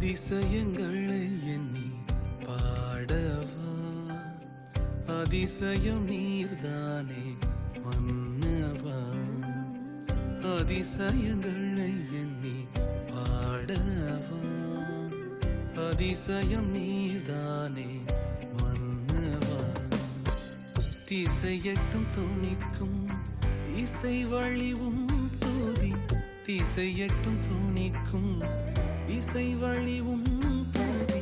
அதிசயங்களை எண்ணி பாடவா? அதிசயம் நீர்தானே மன்னவா? அதிசயங்களை எண்ணி பாடவா? அதிசயம் நீர்தானே மன்னவா? திசையட்டும் துணிக்கும் இசை வழிவும் தூதி திசையட்டும் துணிக்கும் இசை வழிவும் தூதி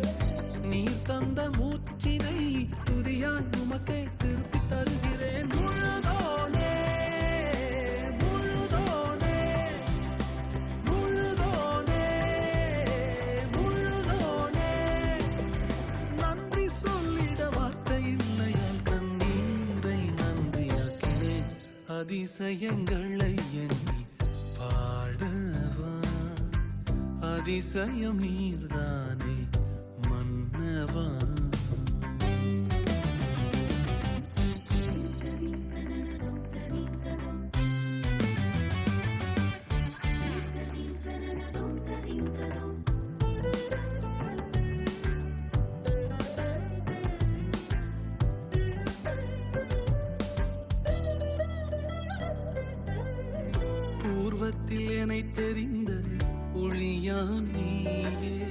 நீ தந்த மூச்சினை துதியாய் உமக்கே திருப்பி தருகிறேன். முழுதோனே முழுதோனே முழுதோனே முழுதோனே. நன்றி சொல்லிட வார்த்தை இல்லையால் கண்ணீரை நன்றியாக்கினேன். அதிசயங்களை எண்ணி பா அதிசயம் நீர்தானே மன்னவா? பூர்வத்தில் என்னை தெரிந்த your need.